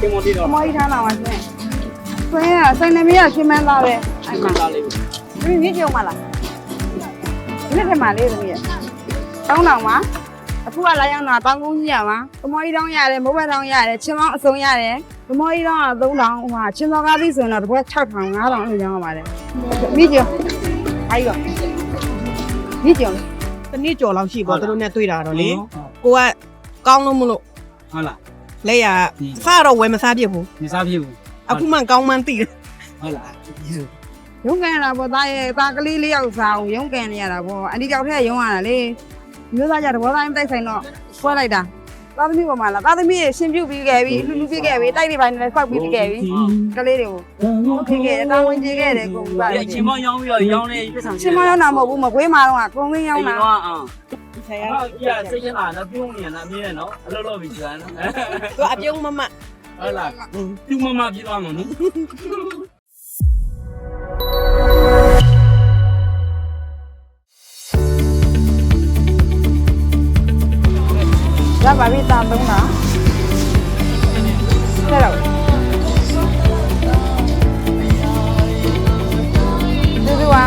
တင်မော်တီ။တော့အမောကြီးထားလာပါရှင်။ဆွဲရဆိုင်နေမရရှင်းမန်းသားပဲ။အဲ့မှာသားလေးဒီမြင့်ကြုံမလား။ဒီနေ့ထမလေးသမီးရဲ့။တောင်းတောင်ပါ။အခုကလာရောက်တာတောင်းကုန်းကြီးရပါ။အမောကြီးတောင်းရတယ်မိုးဘက်တောင်းရတယ်ချင်းမောင်းအစုံရတယ်။အမောကြီးတောင်းက3000ဟိုဟာချင်းစောကားသီးဆိုရင်တော့တစ်ပွဲ6000 5000လို့ရောင်းရပါတယ်။မြင့်ကြုံ။အားရော။မြင့်ကြုံတနည်းကြော်လောက်ရှိပေါ့သူတို့နဲ့တွေ့တာတော့လေကိုကကောင်းလို့မလို့ဟုတ်လား လက်ရစတော့ဝယ်မစားပြစ်ဘူးမစားဖြစ်ဘူးအခုမှကောင်းမှန်းသိတယ်ဟုတ်လားရုံးကန်ရတာပေါ့သားရဲ့သားကလေးလေးယောက်စားအောင်ရုံးကန်နေရတာပေါ့အန်ဒီကြောက်ထက်ရုံးရတာလေမျိုးသားကြတဘောသားမတိုက်ဆိုင်တော့ဖွဲလိုက်တာ သားသမီးပေါ်မှာလားသားသမီးရှင်ပြုတ်ပြီးခဲ့ပြီလှူလှူပြီးခဲ့ပြီတိုက်နေပိုင်းနဲ့ဆောက်ပြီးခဲ့ပြီကလေးတွေကိုဖြစ်ခဲ့တယ်တာဝန်ကြီးခဲ့တယ်ကိုပါဒီချင်းမောင်းရောင်းပြီးတော့ရောင်းနေပြဿနာရှင်မရောက်တာမဟုတ်ဘူးမကွေးမာတော့ကကုန်းသိန်းရောက်တာတော့အာဆရာအဲ့ကြီးကစိတ်ချမ်းသာတော့ပြုံးနေရတာမြင်ရနော်အလုပ်လုပ်ပြီးကြာနော်သူအပြုံးမမဟုတ်လားသူမမပြသွားမှာနော် ရပါပြီတာသုံးတာဆက်တော့ဒီလိုပါ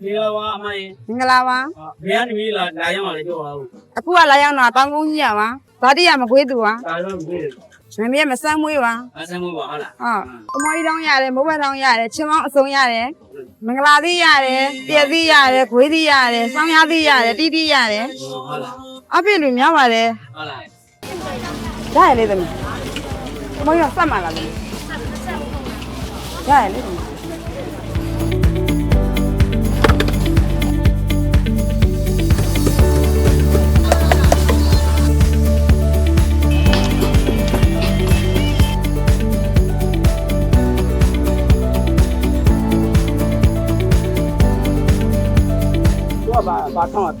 ဒီတော့အမေမင်္ဂလာပါဘယ်ကနေလာလာရောက်လာလေပြောပါဦးအခုကလာရောက်တာတောင်းကုန်းကြီးရပါဗာတိရမကွေးသူပါဒါတော့ဒီ မမေမဆမ်းမွေးပါအဆမ်းမပါဟုတ်လားဟုတ်အမေကြီးတောင်းရတယ်မိုးဘက်တောင်းရတယ်ချင်းမောင်းအစုံရတယ်မင်္ဂလာသီးရတယ်တည့်သီးရတယ်ခွေးသီးရတယ်စောင်းရသီးရတယ်တီးတီးရတယ်ဟုတ်လားအပြည့်လူများပါတယ်ဟုတ်လားရရလေသမီးအမေကြီးကစက်မှလာလေရရလေသမီး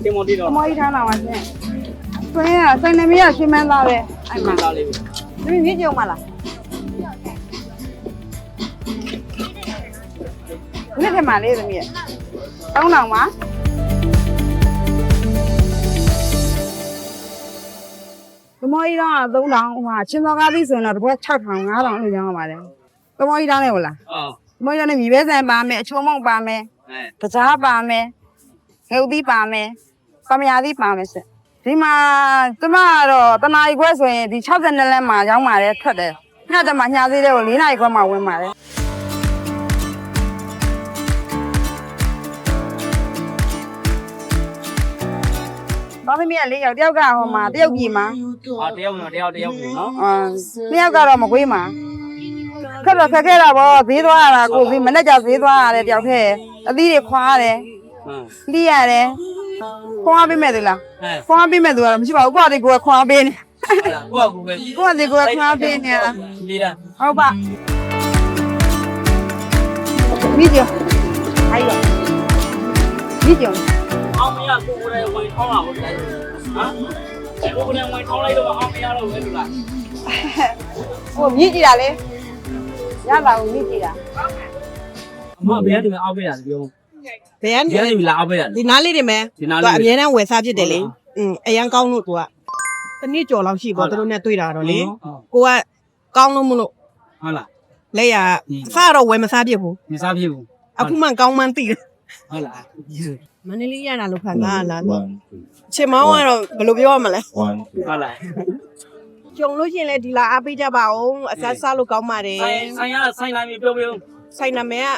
တင်မော်တီတော့အမေကြီးထားလာပါရှင်ဆွဲရဆိုင်နေမရရှင်းမန်းသားပဲအဲ့မှာသားလေးသမီးမြင့်ကြုံမလားဒီနေ့ထမလေးသမီးရဲ့တောင်းတောင်ပါသမောကြီးတောင်းက3000ဟိုဟာချင်းစောကားသီးဆိုရင်တော့တစ်ပွဲ6000 5000လို့ရောင်းရပါတယ်သမောကြီးတောင်းနေဟုတ်လားအော်သမောကြီးတောင်းနေမြေပဲဆန်ပါမယ်အချုံမောက်ပါမယ်အဲတကြားပါမယ်ငုတ်သီးပါမယ် ပမယာသီးပါမယ်ဆက်ဒီမှာကျမကတော့တနားရီခွဲဆိုရင်ဒီ62လမ်းမှာရောင်းပါတယ်ထွက်တယ်ညကျမှညာသေးတဲ့ကို4နာရီခွဲမှာဝင်ပါတယ်ဘာသမီးကလေးယောက်တယောက်ကဟိုမှာတယောက်ကြီးမှာအာတယောက်နော်တယောက်တယောက်နော်အာတယောက်ကတော့မကွေးမှာခက်တော့ခက်ခဲတာဗောဈေးသွားရတာကိုဈေးမနဲ့ကြဈေးသွားရတယ်တယောက်တည်းအသီးတွေခွာရတယ်ဟမ်လိရတယ် ခွာပေးမဲ့သလားအဲခွာပေးမဲ့သူကတော့မရှိပါဘူးကိုယ့်အတေကိုယ်ခွာပေးနေဟုတ်လားကိုကကိုပဲကိုယ့်အတေကိုယ်ခွာပေးနေတာဒီလားဟုတ်ပါမိကျော်ဟိုင်ပါမိကျော်အောင်မရကိုကိုလည်းဝင်ထောင်းလာဘူးဟမ်ကိုကိုလည်းဝင်ထောင်းလိုက်တော့အောင်မရတော့ဘူးလားကိုမြည်ကြည့်တာလေရပါဘူးမြည်ကြည့်တာအမဘယ်ကနေအောက်ပေးတာပြော ဘယ်ကနေဘယ်ကနေလာအောက်ပေးတာဒီနားလေးတွေမယ်ဒီနားသူလေးအမြဲတမ်းဝယ်စားဖြစ်တယ်လေอืมအရန်ကောင်းလို့သူကတနည်းကြော်လောက်ရှိပေါ့သူတို့နဲ့တွေ့တာတော့လေကိုကကောင်းလို့မလို့ဟုတ်လား လက်ရစတော့ဝယ်မစားပြစ်ဘူးမစားဖြစ်ဘူးအခုမှကောင်းမှန်းသိတယ်ဟုတ်လားမန္တလေးရတာလို့ခံစားရလားချင်မောင်းကတော့ဘယ်လိုပြောရမလဲ One, two. ဟုတ်လားကြုံလို့ရှရင်လေဒီလာအားပေးကြပါအောင်အစားစားလို့ကောင်းပါတယ်ဆိုင်ဆိုင်ရဆိုင်လာပြီပြောပြောဆိုင်နာမည်က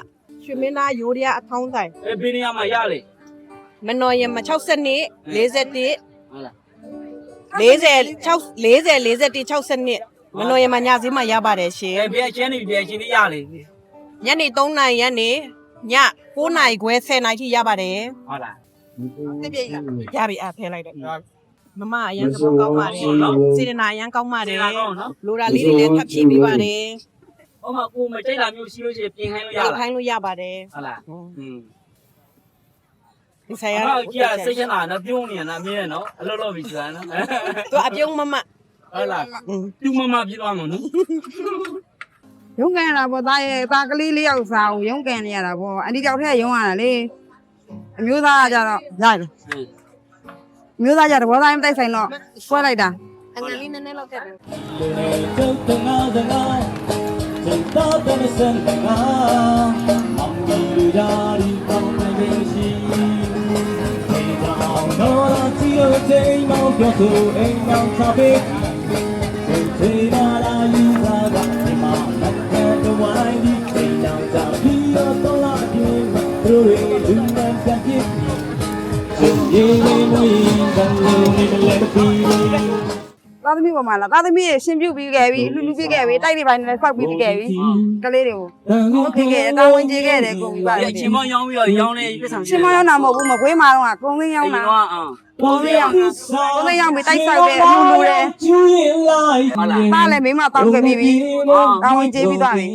ရွှေမင်းသားရိုးရအထောင်းဆိုင်အဲဘယ်နေရာမှာရလေမနော်ရမ60နှစ်41 ဟုတ်လား40 6 40 41 62မနော်ရမညစည်းမှရပါတယ်ရှင်အဲဘယ်ချင်းနေဘယ်ချင်းနေရလေညနေ3နာရီရက်နေည9နာရီခွဲ10နာရီထိရပါတယ်ဟုတ်လားရပြီအဖဲလိုက်တယ်မမအရန်သဘောကောင်းပါတယ်စေတနာအရန်ကောင်းပါတယ်ဒါကောင်းနော်လိုရာလေးတွေလည်းထပ်ဖြည့်ပေးပါတယ် ဟိုမှာကိုမကြိုက်တာမျိုးရှိလို့ရှိရင်ပြင်ခိုင်းလို့ရရလားခိုင်းလို့ရပါတယ်ဟုတ်လားอืมဒီဆိုင်ရအဲ့ကြီးကစိတ်ချမ်းသာနော်ပြုံးနေရတာမြင်ရနော်အလုပ်လုပ်ပြီးကြာနော်သူအပြုံးမမဟုတ်လားသူမမပြသွားမှာနော်ရုံးကန်ရတာပေါ့သားရဲ့သားကလေးလေးယောက်စားအောင်ရုံးကန်နေရတာပေါ့အန်ဒီကြောက်ထက်ရုံးရတာလေအမျိုးသားကကြတော့ရတယ်မျိုးသားကြတဘောသားမတိုက်ဆိုင်တော့ဆွဲလိုက်တာအငယ်လေးနည်းနည်းလောက်ခဲ့တယ် တုတ်တငါတငါစင်တော့တဲ့စံတငါအမီလူရာဒီကောင်းနေရှိဒီတော့တော့ချီရတဲ့မောင်ပြောဆိုအိမ်အောင်ချပေးဒီနာလာယူတာကဒီမှာလက်တဲ့ဝိုင်းဒီအိမ်အောင်ချပြီးတော့လာပြီးတို့ရည်လူနဲ့ပြန် ပြည့်ရေရေမွေးဘယ်လိုနေမလဲပြီးသားသမီးပေါ်မှာလားသားသမီးရေရှင်ပြုတ်ပြီးခဲ့ပြီလှူလှူပြီးခဲ့ပြီတိုက်တွေပိုင်းနဲ့ဆောက်ပြီးခဲ့ပြီကလေးတွေကိုဟုတ်ကဲ့ကဲတာဝန်ကျေခဲ့တယ်ကိုပြီးပါလေချင်းမရောင်းပြီးတော့ရောင်းနေပြဿနာရှင်မရောက်တာမဟုတ်ဘူးမကွေးမာတော့ကကုန်းသိန်းရောက်တာတော့အာကုန်းသိန်းရောက်တာကုန်းသိန်းရောက်ပြီးတိုက်ဆောက်တယ်လှူလှူတယ်ကျူရင်လိုက်တားလည်းမိမတောက်ခဲ့ပြီးပြီတာဝန်ကျေပြီးသွားပြီ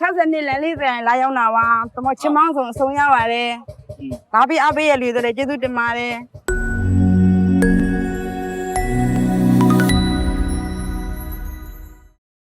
60နှစ်လည်း40လာရောက်တာပါတမချင်မောင်းဆုံးအဆုံးရပါတယ်ဒါပြီးအပေးရလူတွေကျေးဇူးတင်ပါတယ်